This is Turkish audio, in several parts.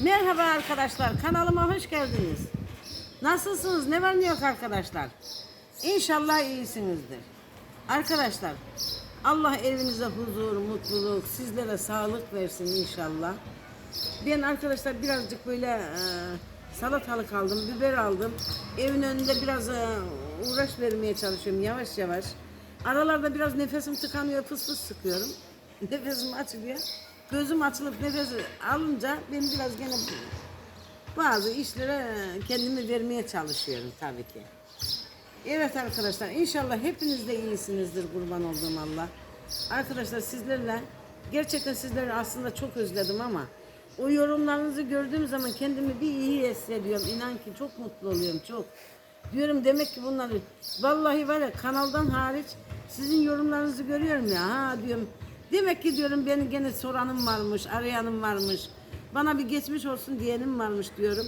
Merhaba arkadaşlar, kanalıma hoş geldiniz. Nasılsınız, ne var ne yok arkadaşlar? İnşallah iyisinizdir. Arkadaşlar, Allah evinize huzur, mutluluk, sizlere sağlık versin inşallah. Ben arkadaşlar birazcık böyle e, salatalık aldım, biber aldım. Evin önünde biraz e, uğraş vermeye çalışıyorum yavaş yavaş. Aralarda biraz nefesim tıkanıyor, fıs fıs sıkıyorum. Nefesim açılıyor. Gözüm açılıp nefes alınca ben biraz gene bazı işlere kendimi vermeye çalışıyorum tabii ki. Evet arkadaşlar inşallah hepiniz de iyisinizdir kurban olduğum Allah. Arkadaşlar sizlerle gerçekten sizleri aslında çok özledim ama o yorumlarınızı gördüğüm zaman kendimi bir iyi hissediyorum. İnan ki çok mutlu oluyorum çok. Diyorum demek ki bunları vallahi var ya kanaldan hariç sizin yorumlarınızı görüyorum ya ha diyorum. Demek ki diyorum beni gene soranım varmış, arayanım varmış. Bana bir geçmiş olsun diyenim varmış diyorum.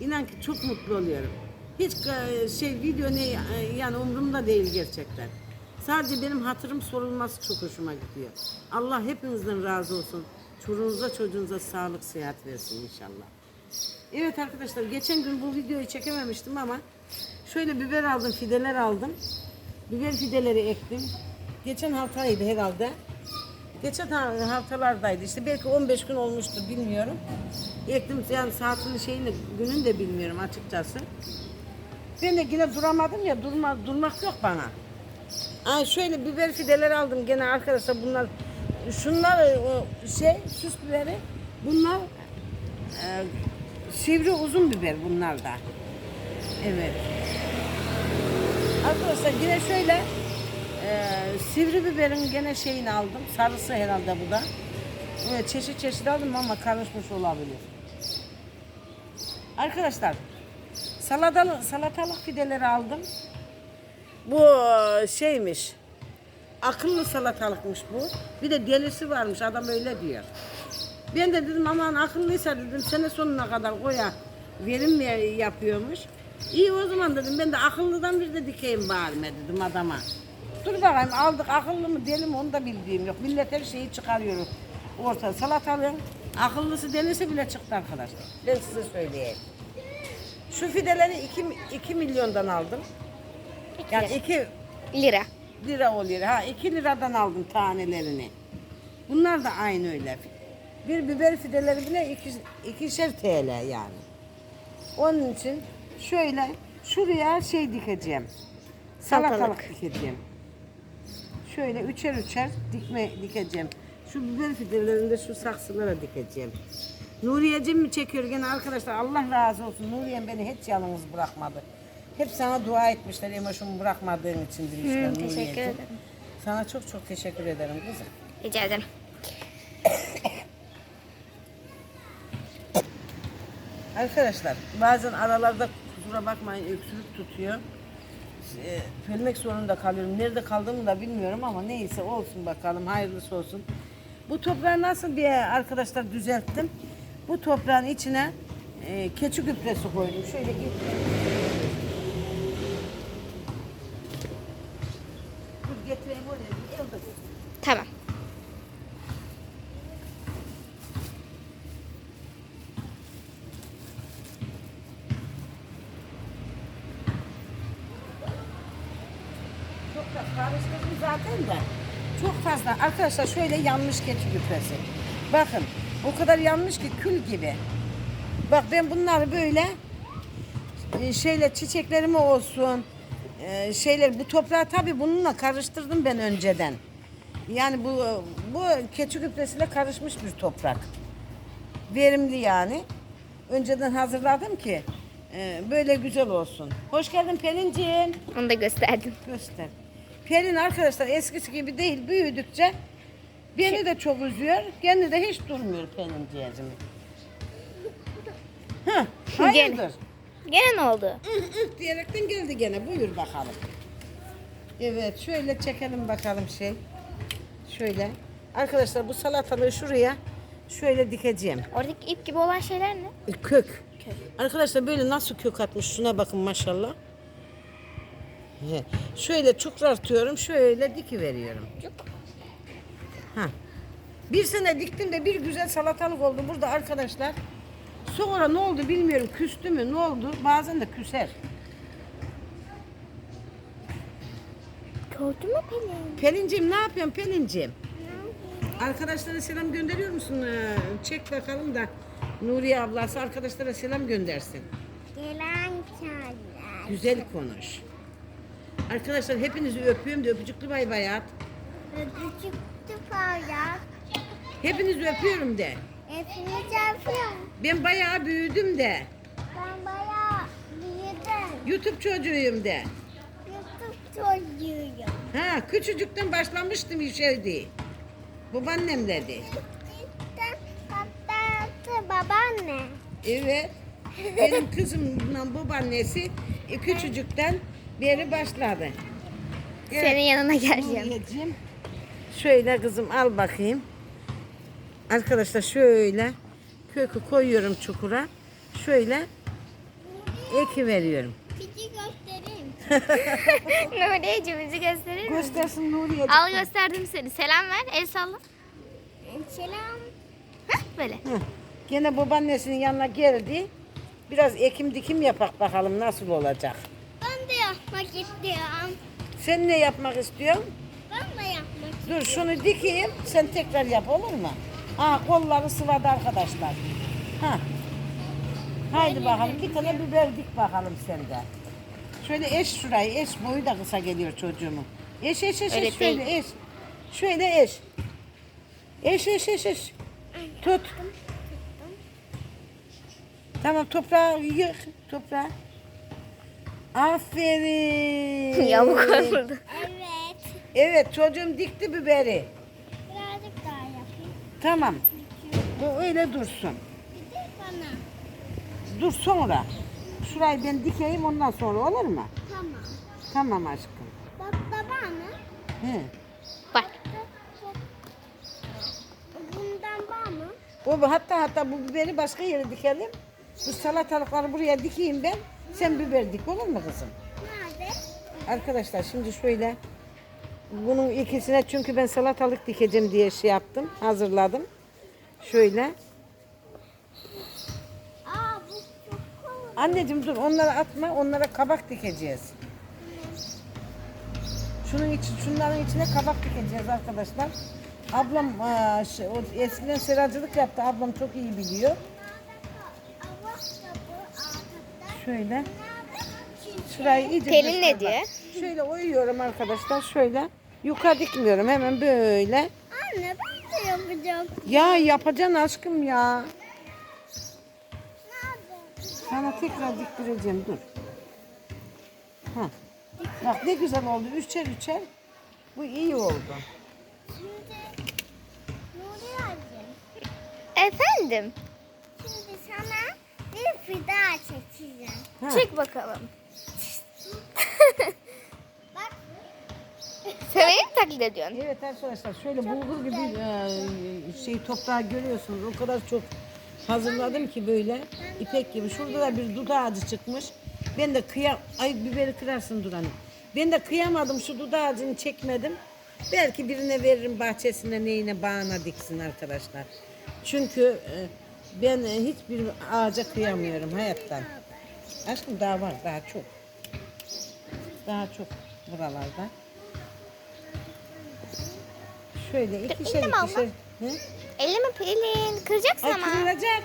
İnan ki çok mutlu oluyorum. Hiç e, şey video ne e, yani umurumda değil gerçekten. Sadece benim hatırım sorulması çok hoşuma gidiyor. Allah hepinizden razı olsun. Çocuğunuza çocuğunuza sağlık sıhhat versin inşallah. Evet arkadaşlar geçen gün bu videoyu çekememiştim ama şöyle biber aldım, fideler aldım. Biber fideleri ektim. Geçen haftaydı herhalde. Geçen ha- haftalardaydı işte belki 15 gün olmuştur bilmiyorum. Ektim yani saatini şeyini gününü de bilmiyorum açıkçası. Ben de yine duramadım ya durma, durmak yok bana. Aa, şöyle biber fideleri aldım gene arkadaşlar bunlar şunlar şey süs biberi bunlar e, sivri uzun biber bunlar da. Evet. Arkadaşlar yine şöyle e, sivri biberin gene şeyini aldım. Sarısı herhalde bu da. Evet, çeşit çeşit aldım ama karışmış olabilir. Arkadaşlar salatalık, salatalık fideleri aldım. Bu e, şeymiş. Akıllı salatalıkmış bu. Bir de delisi varmış adam öyle diyor. Ben de dedim aman akıllıysa dedim sene sonuna kadar koya verim yapıyormuş. İyi o zaman dedim ben de akıllıdan bir de dikeyim mi dedim adama. Dur bakayım aldık akıllı mı deli mi onu da bildiğim yok. Millet her şeyi çıkarıyor orta salatalığın akıllısı delisi bile çıktı arkadaşlar. Ben size söyleyeyim. Şu fideleri 2, 2 milyondan aldım. Yani 2 Lira. lira oluyor. Ha 2 liradan aldım tanelerini. Bunlar da aynı öyle. Bir biber fideleri bile iki, ikişer TL yani. Onun için şöyle şuraya şey dikeceğim. Salatalık, Salatalık. dikeceğim. Şöyle üçer üçer dikme dikeceğim. Şu biber fidelerini de şu saksılara dikeceğim. Nuriyeciğim mi çekiyor gene arkadaşlar Allah razı olsun. Nuriye'm beni hiç yalnız bırakmadı. Hep sana dua etmişler Emoş'umu bırakmadığın için demişler Hı, teşekkür ederim. Sana çok çok teşekkür ederim kızım. Rica ederim. Arkadaşlar bazen aralarda kusura bakmayın öksürük tutuyor. Söylemek zorunda kalıyorum. Nerede kaldığımı da bilmiyorum ama neyse olsun bakalım hayırlısı olsun. Bu toprağı nasıl bir arkadaşlar düzelttim. Bu toprağın içine e, keçi gübresi koydum. Şöyle git. Dur getireyim oraya. Tamam. Çok da karıştırdım zaten de. Çok fazla. Arkadaşlar şöyle yanmış keçi gübresi. Bakın o kadar yanmış ki kül gibi. Bak ben bunları böyle e, şeyle çiçeklerimi olsun e, şeyler bu toprağı tabii bununla karıştırdım ben önceden. Yani bu bu keçi gübresiyle karışmış bir toprak. Verimli yani. Önceden hazırladım ki e, böyle güzel olsun. Hoş geldin Pelin'ciğim. Onu da gösterdim. Göster. Pelin arkadaşlar eskisi gibi değil. Büyüdükçe beni de çok üzüyor. Kendi de hiç durmuyor Pelin cihazımı. Heh, hayırdır? Gene ne oldu? Ih, ih diyerekten geldi gene. Buyur bakalım. Evet şöyle çekelim bakalım şey. Şöyle. Arkadaşlar bu salatalığı şuraya şöyle dikeceğim. Oradaki ip gibi olan şeyler ne? E, Kök. Arkadaşlar böyle nasıl kök atmış şuna bakın maşallah. He. Şöyle çukurartıyorum, şöyle diki veriyorum. Ha. Bir sene diktim de bir güzel salatalık oldu burada arkadaşlar. Sonra ne oldu bilmiyorum küstü mü ne oldu bazen de küser. Gördün mü Pelin? Pelinciğim ne yapıyorsun Pelinciğim? Arkadaşlara selam gönderiyor musun? Ee, Çek bakalım da Nuriye ablası arkadaşlara selam göndersin. Gelen. Güzel konuş. Arkadaşlar hepinizi öpüyorum da öpücüklü bay bay at. Öpücük tıpaya. Hepinizi öpüyorum de. Hepiniz yapıyorum. Ben bayağı büyüdüm de. Ben bayağı büyüdüm. YouTube çocuğuyum de. YouTube çocuğuyum. Ha küçücükten başlamıştım işe Babaannem dedi. Cidden hatta babaanne. Evet. Benim kızımla babaannesi e, küçücükten beri başladı. Senin yanına geleceğim. Nuriyeciğim, Şöyle kızım al bakayım. Arkadaşlar şöyle kökü koyuyorum çukura. Şöyle eki veriyorum. Bizi göstereyim. Nuriye'cim bizi gösterir misin? Göstersin Nuriye. Al gösterdim seni. Selam ver. El salla. Selam. Hah böyle. Heh, Gene babaannesinin yanına geldi. Biraz ekim dikim yapak bakalım nasıl olacak. Yapmak istiyorum. Sen ne yapmak istiyorsun? Ben de yapmak Dur şunu dikeyim sen tekrar yap olur mu? Ha kolları sıvadı arkadaşlar. Ha. Haydi bakalım bir tane biber dik bakalım sen de. Şöyle eş şurayı eş boyu da kısa geliyor çocuğumun. Eş eş eş, Öyle eş şöyle eş. Şöyle eş. Eş eş eş eş. Tut. Tamam toprağı yık toprağı. Aferin. Yamuk oldu. Evet. Evet çocuğum dikti biberi. Birazcık daha yapayım. Tamam. Bu öyle dursun. Bir de bana. Dur sonra. Şurayı ben dikeyim ondan sonra olur mu? Tamam. Tamam aşkım. Bak baba mı? He. Bak. Bundan var mı? O hatta hatta bu biberi başka yere dikelim. Bu salatalıkları buraya dikeyim ben. Sen biber dik olur mu kızım? Nerede? Arkadaşlar şimdi şöyle bunun ikisine çünkü ben salatalık dikeceğim diye şey yaptım. Hazırladım. Şöyle. Aa bu çok kolay. Anneciğim dur onları atma. Onlara kabak dikeceğiz. Şunun için, şunların içine kabak dikeceğiz arkadaşlar. Ablam aa, şey, o eskiden seracılık yaptı. Ablam çok iyi biliyor. Ama da bu arkada. Şöyle. Şurayı iyice Pelin ne diyor? Şöyle oyuyorum arkadaşlar. Şöyle. Yukarı dikmiyorum. Hemen böyle. Anne ben de yapacağım. Ya yapacaksın aşkım ya. Sana tekrar diktireceğim. Dur. Ha. Bak ne güzel oldu. Üçer üçer. Bu iyi oldu. Şimdi Nuri abicim. Efendim. Şimdi sana bir fida çekeceğim. Ha. Çık bakalım. Bak Sen beni mi taklit ediyorsun? Evet arkadaşlar şöyle bulgur gibi e, şey toprağı görüyorsunuz. O kadar çok hazırladım ki böyle ipek gibi. Şurada da bir dut ağacı çıkmış. Ben de kıyam... Ay biberi kırarsın dur anne. Ben de kıyamadım şu dut ağacını çekmedim. Belki birine veririm bahçesine neyine bağına diksin arkadaşlar. Çünkü e, ben e, hiçbir ağaca kıyamıyorum hayattan. Aşkım daha var daha çok. Daha çok buralarda. Şöyle ikişer mi alma? ikişer. Hı? Elimi Pelin. Kıracaksın Ay ama. kırılacak.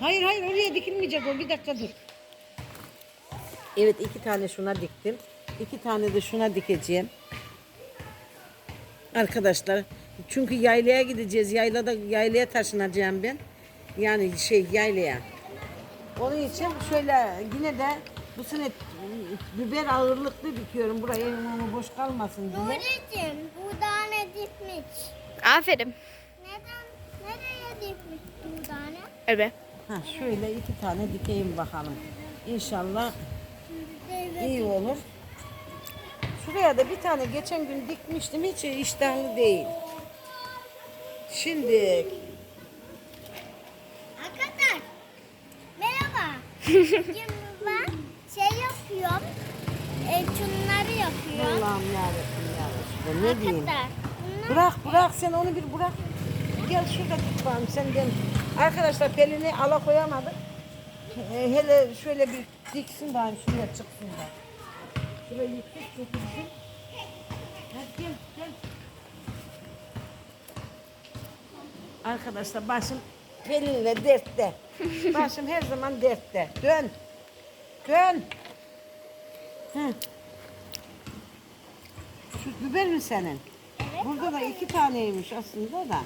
Hayır hayır oraya dikilmeyecek o. Bir dakika dur. Evet iki tane şuna diktim. İki tane de şuna dikeceğim. Arkadaşlar çünkü yaylaya gideceğiz. Yaylada yaylaya taşınacağım ben. Yani şey yaylaya. Onun için şöyle yine de bu sene biber ağırlıklı dikiyorum. Buraya elimi boş kalmasın diye. Nuri'cim bu tane dikmiş. Aferin. Neden? Nereye dikmiş bu tane? Evet. Ha şöyle iki tane dikeyim bakalım. İnşallah iyi olur. Şuraya da bir tane geçen gün dikmiştim. Hiç iştahlı değil. Şimdi Arkadaşlar merhaba. Şimdi ben şey yapıyorum. E, şunları yapıyorum. Allah'ım yarabbim ya Resulallah, ne diyeyim? Bırak bırak sen onu bir bırak. Gel şurada tut bakalım sen ben Arkadaşlar pelini ala koyamadık. Ee, hele şöyle bir diksin bari şuraya çıksın da. Şurayı yüksek getirsin. Hadi gel gel. Arkadaşlar başım belinle dertte. Başım her zaman dertte. Dön. Dön. Hı. Şu biber mi senin? Burada da iki taneymiş aslında da.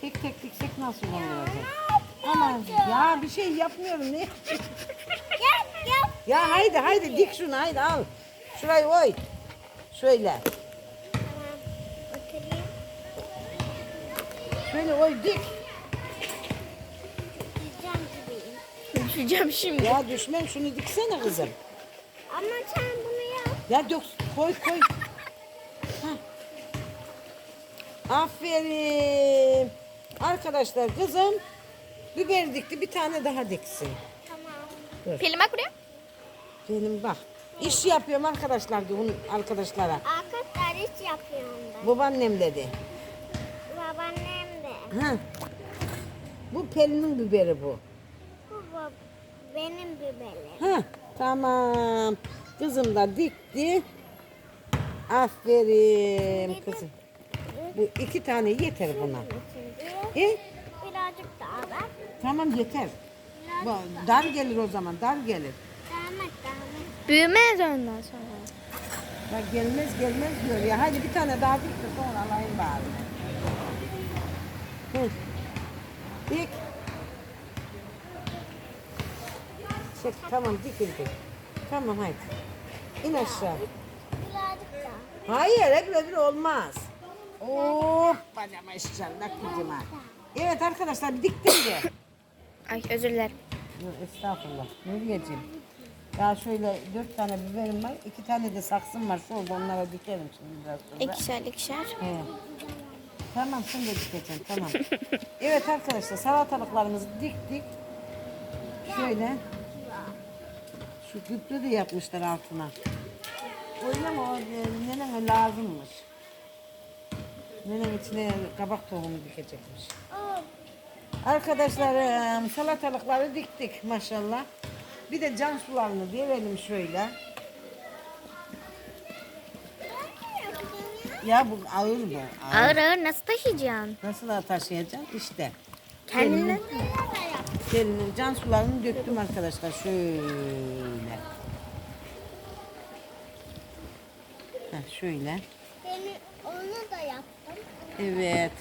Tek tek diksek nasıl olacak? Ama ya bir şey yapmıyorum ne? Gel gel. Ya haydi haydi dik şunu haydi al. Şurayı oy. Şöyle. Tamam. Oturayım. Şöyle oy dik. Düşeceğim şimdi. Ya düşmem şunu diksene kızım. Ama sen bunu yap. Ya dök koy koy. Hah. Aferin. Arkadaşlar kızım biber dikti bir tane daha diksin. Tamam. Pelin bak buraya. Benim bak. İş yapıyorum arkadaşlar diyor onun arkadaşlara. Arkadaşlar hiç yapıyorum ben. Babaannem dedi. Babaannem de. Ha. Bu Pelin'in biberi bu. Benim biberlerim. Ha, tamam. Kızım da dikti. Aferin kızım. Bu iki tane yeter buna. E, birazcık daha ver. tamam yeter. Bu, dar gelir o zaman, dar gelir. Damat damat. Büyümez ondan sonra. Bak gelmez gelmez diyor ya. Hadi bir tane daha dik de sonra alayım bari. Hı. Dik. Çek, tamam dikildi. Tamam hadi. İn aşağı. Birazcık daha. Hayır hep öbür olmaz. Oh bacama işcanlar kızıma. Evet arkadaşlar diktim de. Ay özür dilerim. Dur, Estağfurullah. Nuriyeciğim. Ya şöyle dört tane biberim var. iki tane de saksım var. Şurada onlara dikerim şimdi biraz sonra. İkişer ikişer. He. Tamam şimdi dikeceğim tamam. evet arkadaşlar salatalıklarımızı diktik. Şöyle. Şu gübre de yapmışlar altına. Öyle mi o e, nenene lazımmış. Nenem içine kabak tohumu dikecekmiş. Arkadaşlar e, salatalıkları diktik maşallah. Bir de can sularını verelim şöyle. Ya bu ağır bu. Ağır. Ağır ağır nasıl taşıyacaksın? Nasıl da taşıyacaksın? İşte. Kendine. Gelinin can sularını döktüm arkadaşlar şöyle. Heh, şöyle. Beni onu da yaptım. Evet.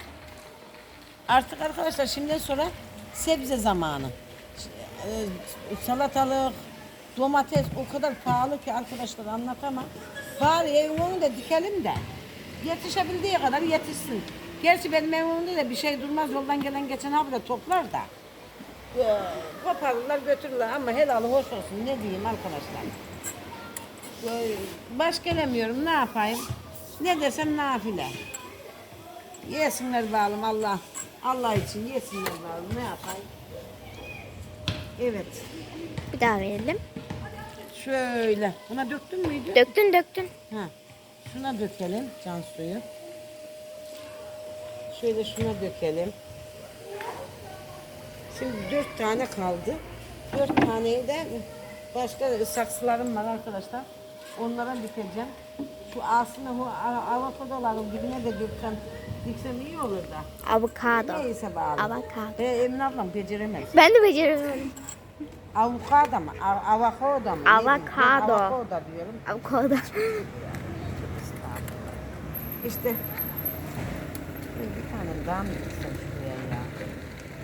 Artık arkadaşlar şimdiden sonra sebze zamanı. Ee, salatalık, domates o kadar pahalı ki arkadaşlar anlatamam. Bari evin önünde dikelim de yetişebildiği kadar yetişsin. Gerçi benim evim önünde de bir şey durmaz yoldan gelen geçen abi de toplar da. Ee, koparırlar götürürler ama helalı hoş olsun ne diyeyim arkadaşlar. Ee, Baş gelemiyorum ne yapayım? Ne desem nafile. Yesinler bağlım Allah. Allah için yesinler bağlım ne yapayım? Evet. Bir daha verelim. Şöyle. Buna döktün müydü? Döktün döktün. Ha. Şuna dökelim can suyu. Şöyle şuna dökelim. Şimdi dört tane kaldı. Dört taneyi de başka saksılarım var arkadaşlar. Onlara dikeceğim. Şu aslında bu avokadoların dibine de döksem, diksem iyi olur da. Avokado. Neyse bağlı. Avokado. He, Emine ablam beceremez. Ben de beceremiyorum. Avokado? A- Avokado? Ben Avokado. Avokado diyorum. Avokado. İşte bir tane daha mı diksem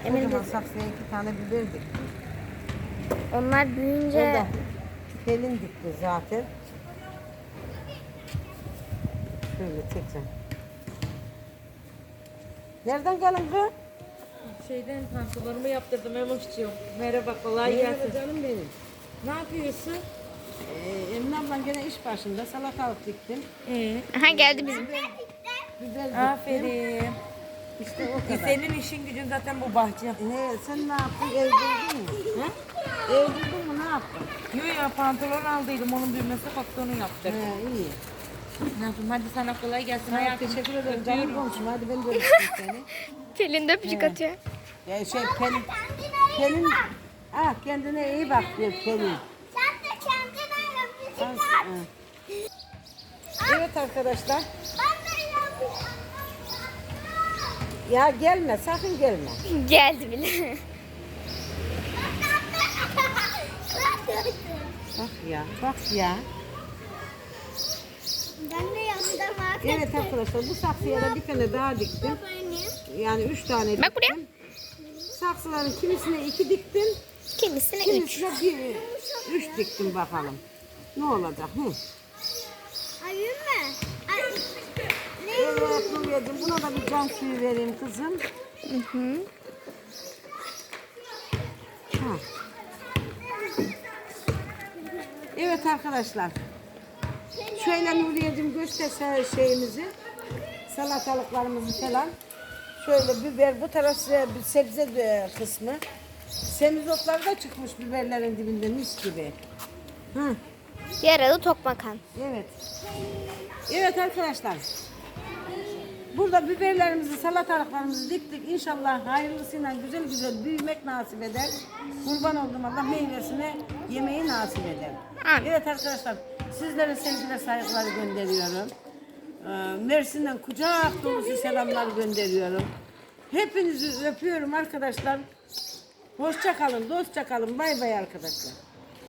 Emin Kocaman değilim. saksıya iki tane biber diktim. Onlar O da büyüyünce Pelin dikti zaten. Şöyle tekrar. Nereden geldin kız? Şeyden pantolonumu yaptırdım Emoş'cuğum. Merhaba kolay Merhaba gelsin. canım benim. Ne yapıyorsun? Ee, Emine ablam gene iş başında salatalık diktim. Ee, Aha geldi bizim. Biber diktim. aferin. İşte o E, kadar. senin işin gücün zaten bu bahçe. Ne, sen ne yaptın? Ev buldun mu? Ha? Ev buldun mu? Ne yaptın? Yo ya pantolon aldıydım onun büyümesi kalktı onu yaptım. He, iyi. Ne yapayım hadi sana kolay gelsin Hayat teşekkür ederim. Canım komşum. Hadi ben de öpeyim seni. Pelin de öpücük atıyor. Ya şey Pelin, Pelin, ah kendine iyi bak diyor Pelin. Sen de kendine tak. ha. Evet arkadaşlar. Ben de yapayım. Ya gelme sakın gelme. Geldi bile. Bak ya bak ya. Ben de yaptım arkadaşlar. Evet arkadaşlar bu saksıya da bir tane daha diktim. Yani üç tane diktim. Bak buraya. Saksıların kimisine iki diktim. Kimisine üç. Kimisine bir, üç diktim bakalım. Ne olacak? Hı. Ayı mı? Ay. Ne? Evet Nuriyeciğim buna da bir can suyu vereyim kızım. Hı hı. Ha. Evet arkadaşlar. Şöyle Nuriye'cim gösterse şeyimizi. Salatalıklarımızı falan. Şöyle biber bu taraf bir sebze kısmı. Semizotlar da çıkmış biberlerin dibinde mis gibi. Hı. Yaralı tok makan. Evet. Evet arkadaşlar. Burada biberlerimizi, salatalıklarımızı diktik. İnşallah hayırlısıyla güzel güzel büyümek nasip eder. Kurban olduğum Allah meyvesine yemeği nasip eder. Evet arkadaşlar sizlere sevgiler saygılar gönderiyorum. Ee, Mersin'den kucak dolusu selamlar gönderiyorum. Hepinizi öpüyorum arkadaşlar. Hoşça kalın, dostça kalın. Bay bay arkadaşlar.